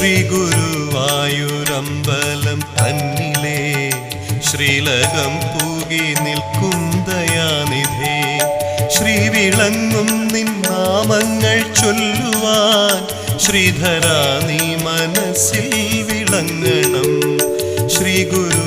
ശ്രീ ഗുരുവായൂരമ്പലം തന്നിലേ ശ്രീലകം പൂകി നിൽക്കും ദയാനിധേ. ശ്രീ വിളങ്ങും നിൻ നാമങ്ങൾ ചൊല്ലുവാൻ. ശ്രീധരാ നീ മനസ്സിൽ വിളങ്ങണം. ശ്രീ ഗുരു